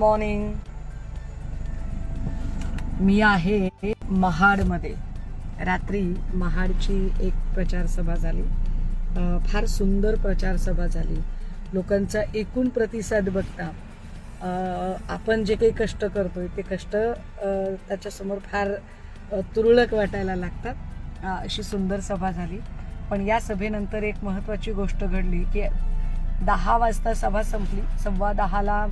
Morning मी आहे महाडमध्ये. रात्री महाडची एक प्रचार सभा झाली फार सुंदर प्रचार सभा झाली. लोकांचा एकूण प्रतिसाद बघता आपण जे काही कष्ट करतोय ते कष्ट त्याच्यासमोर फार तुरळक वाटायला लागतात. अशी सुंदर सभा झाली. पण या सभेनंतर एक महत्त्वाची गोष्ट घडली की दहा वाजता सभा संपली. सव्वा दहाला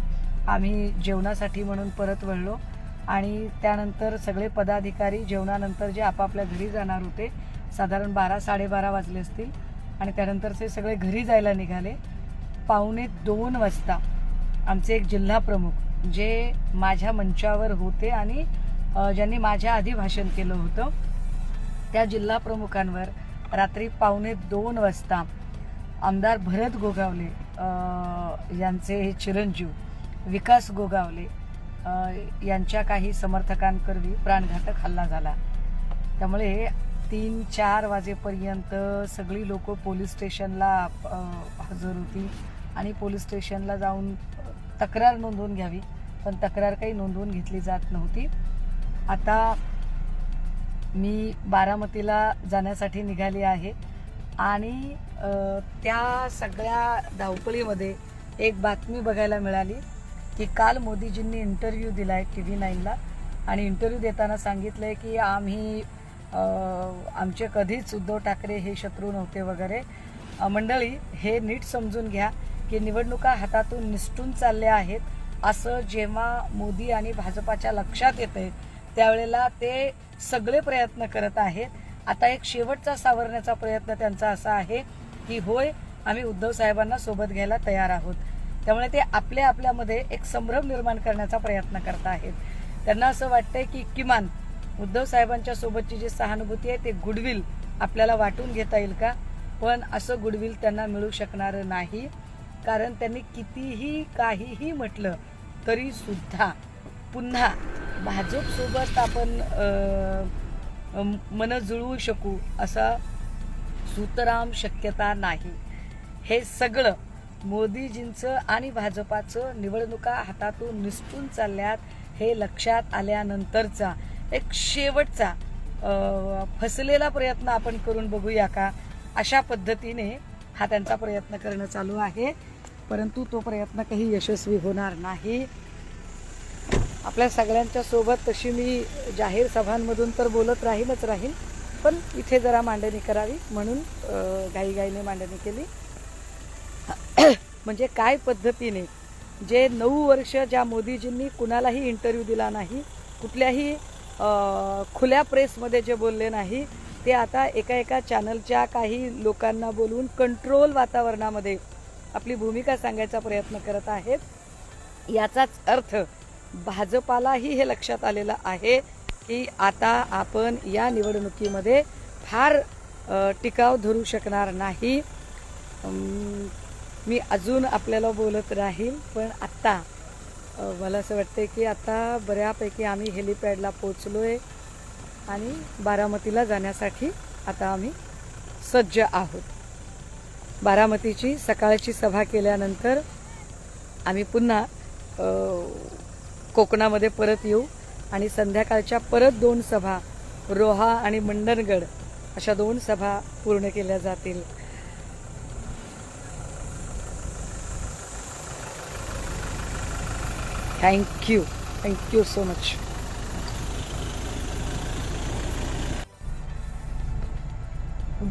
आम्ही जेवणासाठी म्हणून परत वळलो. आणि त्यानंतर सगळे पदाधिकारी जेवणानंतर जे आपापल्या घरी जाणार होते साधारण बारा साडेबारा वाजले असतील. आणि त्यानंतर ते सगळे घरी जायला निघाले. पावणे दोन वाजता आमचे एक जिल्हा प्रमुख जे माझ्या मंचावर होते आणि ज्यांनी माझ्या आधी भाषण केलं होतं त्या जिल्हा प्रमुखांवर रात्री पावणे दोन वाजता आमदार भरत गोगावले यांचे हे चिरंजीव विकास गोगावले यांच्या काही समर्थकांकरवी प्राणघातक हल्ला झाला. त्यामुळे तीन चार वाजेपर्यंत सगळी लोक पोलीस स्टेशनला हजर होती आणि पोलीस स्टेशनला जाऊन तक्रार नोंदवून घ्यावी पण तक्रार काही नोंदवून घेतली जात नव्हती. आता मी बारामतीला जाण्यासाठी निघाली आहे आणि त्या सगळ्या धावपळीमध्ये एक बातमी बघायला मिळाली. की काल मोदीजींनी इंटरव्ह्यू दिला आहे टी व्ही नाईनला आणि इंटरव्ह्यू देताना सांगितलं आहे की आम्ही आमचे कधीच उद्धव ठाकरे हे शत्रू नव्हते वगैरे. मंडळी हे नीट समजून घ्या की निवडणुका हातातून निसटून चालल्या आहेत. असं जेव्हा मोदी आणि भाजपाच्या लक्षात येतंय त्यावेळेला ते सगळे प्रयत्न करत आहेत. आता एक शेवटचा सावरण्याचा प्रयत्न त्यांचा असा आहे की होय आम्ही उद्धव साहेबांना सोबत घ्यायला तयार आहोत. त्यामुळे ते आपल्या आपल्यामध्ये एक संभ्रम निर्माण करण्याचा प्रयत्न करत आहेत. त्यांना असं वाटतंय की किमान उद्धव साहेबांच्या सोबतची जी सहानुभूती आहे ते गुडविल आपल्याला वाटून घेता येईल का? पण असं गुडविल त्यांना मिळू शकणार नाही. कारण त्यांनी कितीही काहीही म्हटलं तरी सुद्धा पुन्हा भाजपसोबत आपण मन जुळवू शकू असा सुतराम शक्यता नाही. हे सगळं मोदीजींचं आणि भाजपाचं निवडणुका हातातून निसटून चालल्यात हे लक्षात आल्यानंतरचा एक शेवटचा फसलेला प्रयत्न आपण करून बघूया का? अशा पद्धतीने हा त्यांचा प्रयत्न करणं चालू आहे. परंतु तो प्रयत्न काही यशस्वी होणार नाही. आपल्या सगळ्यांच्या सोबत तशी मी जाहीर सभांमधून तर बोलत राहीलच राहील पण इथे जरा मांडणी करावी म्हणून घाईघाईने मांडणी केली. म्हणजे काय पद्धतीने? जे नऊ वर्ष ज्या मोदीजींनी कुणालाही इंटरव्ह्यू दिला नाही कुठल्याही खुल्या प्रेसमध्ये जे बोलले नाही ते आता एका एका चॅनलच्या काही लोकांना बोलून कंट्रोल वातावरणामध्ये आपली भूमिका सांगायचा प्रयत्न करत आहेत. याचाच अर्थ भाजपालाही हे लक्षात आलेलं आहे की आता आपण या निवडणुकीमध्ये फार टिकाव धरू शकणार नाही. मी अजून आपल्याला बोलत राहील पण आत्ता मला असं वाटतं की आता बऱ्यापैकी आम्ही हेलिपॅडला पोचलो आहे आणि बारामतीला जाण्यासाठी आता आम्ही सज्ज आहोत. बारामतीची सकाळची सभा केल्यानंतर आम्ही पुन्हा कोकणामध्ये परत येऊ आणि संध्याकाळच्या परत दोन सभा रोहा आणि मंडणगड अशा दोन सभा पूर्ण केल्या जातील. Thank you thank you so much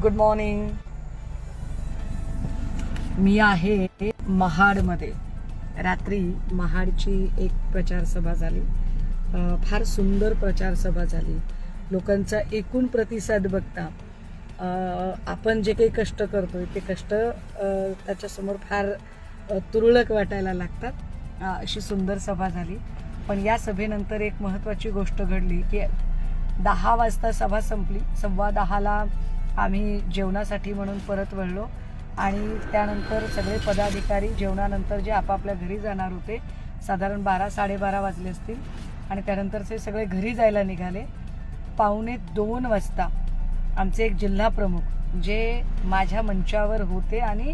good morning मी आहे महाडमध्ये. रात्री महाडची एक प्रचार सभा झाली फार सुंदर प्रचारसभा झाली. लोकांचा एकूण प्रतिसाद बघता आपण जे काही कष्ट करतोय ते कष्ट त्याच्यासमोर फार तुरळक वाटायला लागतात. अशी सुंदर सभा झाली. पण या सभेनंतर एक महत्त्वाची गोष्ट घडली की दहा वाजता सभा संपली. सव्वा दहाला आम्ही जेवणासाठी म्हणून परत वळलो आणि त्यानंतर सगळे पदाधिकारी जेवणानंतर जे आपापल्या घरी जाणार होते साधारण बारा साडेबारा वाजले असतील आणि त्यानंतर ते सगळे घरी जायला निघाले. पावणे दोन वाजता आमचे एक जिल्हा प्रमुख जे माझ्या मंचावर होते आणि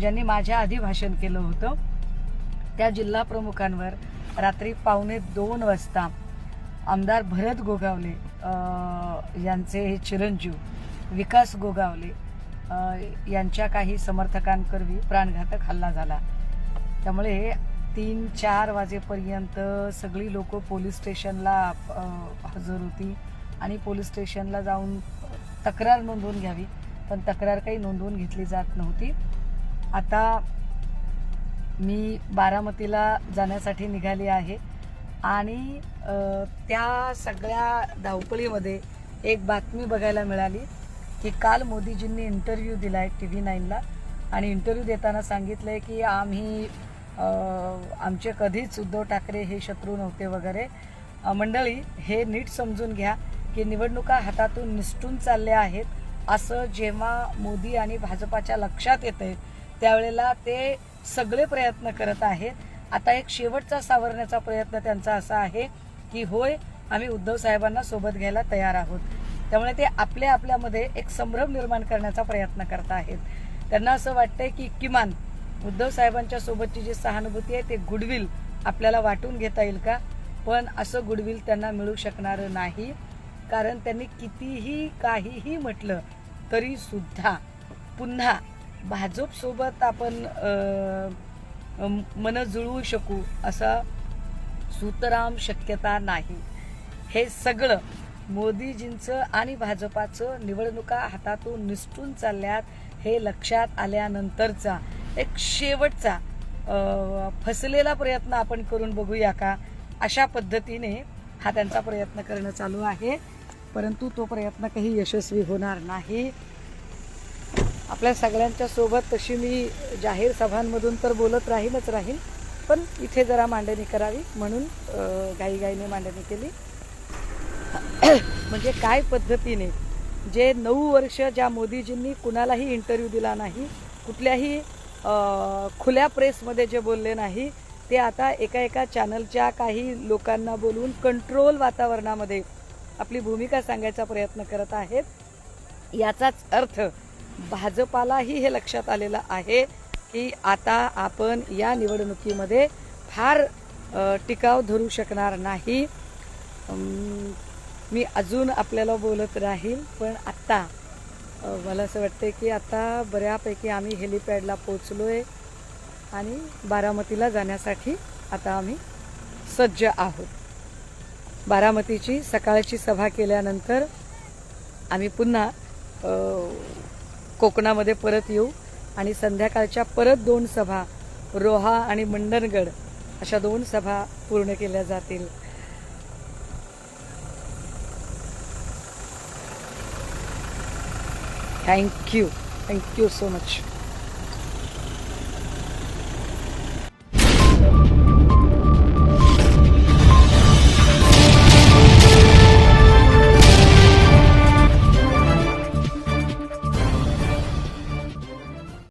ज्यांनी माझ्या आधी भाषण केलं होतं त्या जिल्हा प्रमुखांवर रात्री पावणे दोन वाजता आमदार भरत गोगावले यांचे हे चिरंजीव विकास गोगावले यांच्या काही समर्थकांकरवी प्राणघातक हल्ला झाला. त्यामुळे तीन चार वाजेपर्यंत सगळी लोक पोलीस स्टेशनला हजर होती आणि पोलीस स्टेशनला जाऊन तक्रार नोंदवून घ्यावी पण तक्रार काही नोंदवून घेतली जात नव्हती. आता मी बारामतीला जाण्यासाठी निघाली आहे. आणि त्या सगळ्या धावपळीमध्ये एक बातमी बघायला मिळाली की काल मोदीजींनी इंटरव्ह्यू दिला आहे टी व्ही नाईनला आणि इंटरव्ह्यू देताना सांगितलं आहे की आम्ही आमचे कधीच उद्धव ठाकरे हे शत्रू नव्हते वगैरे. मंडळी हे नीट समजून घ्या की निवडणुका हातातून निसटून चालल्या आहेत. असं जेव्हा मोदी आणि भाजपाच्या लक्षात येतंय त्यावेळेला ते सगळे प्रयत्न करत आहेत. आता एक शेवटचा सावरण्याचा प्रयत्न त्यांचा असा आहे की होय आम्ही उद्धव साहेबांना सोबत घ्यायला तयार आहोत. त्यामुळे ते आपल्या आपल्यामध्ये एक संभ्रम निर्माण करण्याचा प्रयत्न करत आहेत. त्यांना असं वाटतंय की किमान उद्धव साहेबांच्या सोबतची जी सहानुभूती आहे ते गुडविल आपल्याला वाटून घेता येईल का? पण असं गुडविल त्यांना मिळू शकणार नाही. कारण त्यांनी कितीही काहीही म्हटलं तरी सुद्धा पुन्हा भाजपसोबत आपण मन जुळवू शकू असा सुतराम शक्यता नाही. हे सगळं मोदीजींचं आणि भाजपाचं निवडणुका हातातून निसटून चालल्यात हे लक्षात आल्यानंतरचा एक शेवटचा फसलेला प्रयत्न आपण करून बघूया का? अशा पद्धतीने हा त्यांचा प्रयत्न करणं चालू आहे. परंतु तो प्रयत्न काही यशस्वी होणार नाही. आपल्या सगळ्यांच्या सोबत तशी मी जाहीर सभांमधून तर बोलत राहीलच राहील पण इथे जरा मांडणी करावी म्हणून घाईघाईने मांडणी केली. म्हणजे काय पद्धतीने जे नऊ वर्ष ज्या मोदीजींनी कुणालाही इंटरव्ह्यू दिला नाही कुठल्याही खुल्या प्रेसमध्ये जे बोलले नाही ते आता एका एका चॅनलच्या काही लोकांना बोलून कंट्रोल वातावरणामध्ये आपली भूमिका सांगायचा प्रयत्न करत आहेत. याचाच अर्थ भाजपालाही हे लक्षात आलेलं आहे की आता आपण या निवडणुकीमध्ये फार टिकाव धरू शकणार नाही. मी अजून आपल्याला बोलत राहील पण आत्ता मला असं वाटतं की आता बऱ्यापैकी आम्ही हेलिपॅडला पोचलो आहे आणि बारामतीला जाण्यासाठी आता आम्ही सज्ज आहोत. बारामतीची सकाळची सभा केल्यानंतर आम्ही पुन्हा कोकणामध्ये परत येऊ आणि संध्याकाळच्या परत दोन सभा रोहा आणि मंडणगड अशा दोन सभा पूर्ण केल्या जातील. Thank you thank you so much